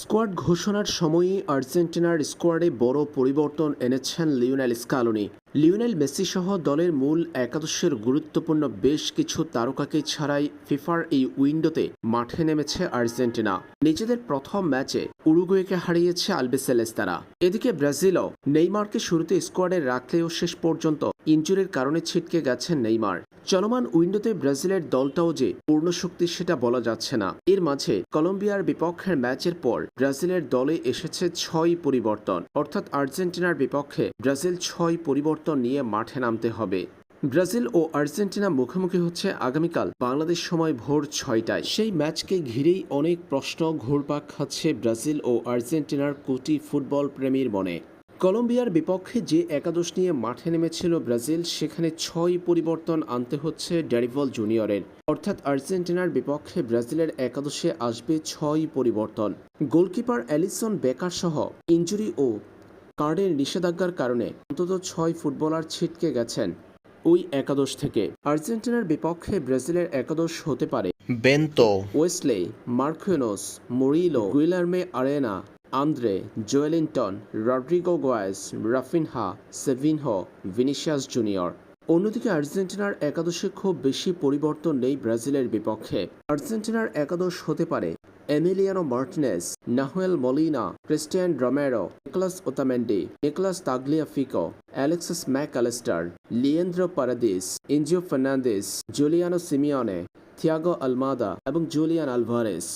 Squad ঘোষণার সময়ই আর্জেন্টিনার স্কোয়াডে বড় পরিবর্তন এনেছেন লিওনেল স্কালোনি। লিওনেল মেসি সহ দলের মূল একাদশের গুরুত্বপূর্ণ বেশ কিছু তারকাকে ছাড়াই ফিফার এই উইন্ডোতে মাঠে নেমেছে আর্জেন্টিনা। নিজেদের প্রথম ম্যাচে উরুগুয়েকে হারিয়েছে আলবেসেলেস্তারা। এদিকে ব্রাজিলও নেইমারকে শুরুতে স্কোয়াডে রাখলেও শেষ পর্যন্ত ইনজুরির কারণে ছিটকে গেছেন নেইমার। চলমান উইন্ডোতে ব্রাজিলের দলটাও যে পূর্ণ শক্তি সেটা বলা যাচ্ছে না। এর মাঝে কলম্বিয়ার বিপক্ষের ম্যাচের পর ব্রাজিলের দলে এসেছে ছয় পরিবর্তন। অর্থাৎ আর্জেন্টিনার বিপক্ষে ব্রাজিল ছয় পরিবর্তন নিয়ে মাঠে নামতে হবে। ব্রাজিল ও আর্জেন্টিনা মুখোমুখি হচ্ছে আগামীকাল বাংলাদেশ সময় ভোর ছয়টায়। সেই ম্যাচকে ঘিরেই অনেক প্রশ্ন ঘুরপাক খাচ্ছে ব্রাজিল ও আর্জেন্টিনার কোটি ফুটবল প্রেমীর মনে। কলম্বিয়ার বিপক্ষে যে একাদশ নিয়ে মাঠে নেমেছিল ব্রাজিল সেখানে ছয় পরিবর্তন আনতে হচ্ছে ড্যারিভল জুনিয়রের। অর্থাৎ আর্জেন্টিনার বিপক্ষে ব্রাজিলের একাদশে আসবে ছয় পরিবর্তন। গোলকিপার অ্যালিসন বেকার সহ ইঞ্জুরি ও কার্ডের নিষেধাজ্ঞার কারণে অন্তত ছয় ফুটবলার ছিটকে গেছেন ওই একাদশ থেকে। আর্জেন্টিনার বিপক্ষে ব্রাজিলের একাদশ হতে পারে Bento. Wesley Marquinhos Murilo Guilherme Arana Andre Joelinton Rodrigo Goes Raphinha Savinho Vinicius Junior অন্যদিকে আর্জেন্টিনার একাদশে খুব বেশি পরিবর্তন নেই ব্রাজিলের বিপক্ষে। আর্জেন্টিনার একাদশ হতে পারে Emiliano Martinez, Nahuel Molina, Cristian Romero, Nicolas Otamendi, Nicolas Tagliafico, Alexis Mac Allister Leandro Paredes Enzo Fernandez, Giuliano Simeone Thiago Almada এবং জুলিয়ান আলভারেস।